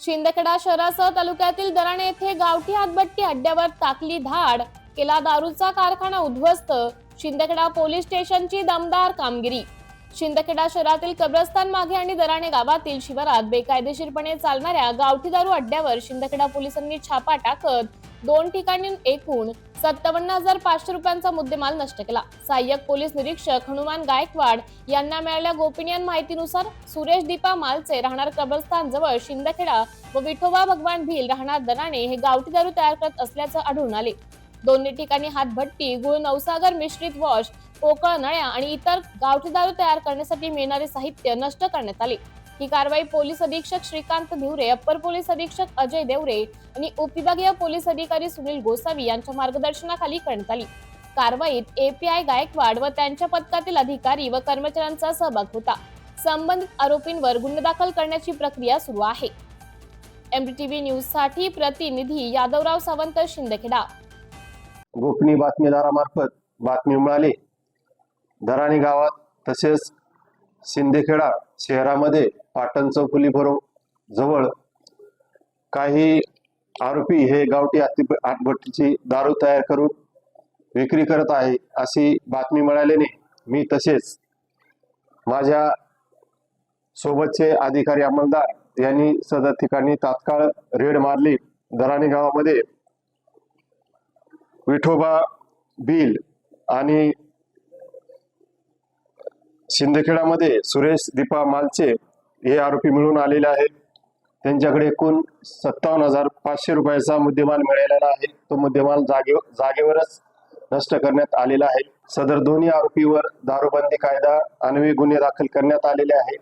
शिंदखेडा शहरासह तालुक्यातील दराणे येथे गावठी हातभट्टी अड्ड्यावर टाकली धाड. केला दारूचा कारखाना उद्ध्वस्त. शिंदखेडा पोलीस स्टेशनची दमदार कामगिरी. शिंदखेडा शहरातील कब्रस्तान मागे आणि दराणे गावातील शिवारात बेकायदेशीरपणे चालणाऱ्या गावठी दारू अड्ड्यावर शिंदखेडा पोलिसांनी छापा टाकत दोन ठिकाणी एकूण सत्तावन्न हजार पाचशे रुपयांचा मुद्देमाल नष्ट केला. सहाय्यक पोलीस निरीक्षक हनुमान गायकवाड यांना मिळालेल्या गोपनीय माहितीनुसार सुरेश दीपा मालचे राहणार कब्रस्तान जवळ शिंदखेडा व विठोबा भगवान भील राहणार दराणे हे गावठी दारू तयार करत असल्याचं आढळून आले. दोन्ही ठिकाणी हातभट्टी गुळ नवसागर मिश्रित वॉश पोकळ नळ्या आणि इतर गावठी दारू तयार करण्यासाठी मिळणारे साहित्य नष्ट करण्यात आले. ही कारवाई पोलीस अधीक्षक श्रीकांत धिवरे अप्पर पोलीस अधीक्षक अजय देवरे आणि उपविभागीय पोलीस अधिकारी सुनील गोसावी यांच्या मार्गदर्शनाखाली करण्यात आली. कारवाईत एपीआय गायकवाड व त्यांच्या पथकातील अधिकारी व कर्मचाऱ्यांचा सहभाग होता. संबंधित आरोपींवर गुन्हे दाखल करण्याची प्रक्रिया सुरू आहे. एमडीटीव्ही न्यूजसाठी प्रतिनिधी यादवराव सावंत शिंदखेडा. गोपनीय बातमीदारामार्फत बातमी मिळाली. धराणी गावात तसेच शिंदेखेडा शहरामध्ये पाटण चौफुली बरोबर जवळ काही आरोपी हे गावठी हाती आटभट्टीची दारू तयार करून विक्री करत आहे अशी बातमी मिळाल्याने मी तसेच माझ्या सोबतचे अधिकारी अंमलदार यांनी सदर ठिकाणी तात्काळ रेड मारली. दराणी गावामध्ये विठोबा बिल आणि शिंदखेडामध्ये सुरेश दीपा मालचे हे आरोपी मिळून आलेले आहेत. त्यांच्याकडे एकूण सत्तावन्न हजार पाचशे रुपयाचा मुद्देमाल मिळालेला आहे. तो मुद्देमाल जागे जागेवरच नष्ट करण्यात आलेला आहे. सदर दोन्ही आरोपीवर दारूबंदी कायदा अन्वये गुन्हे दाखल करण्यात आलेले आहेत.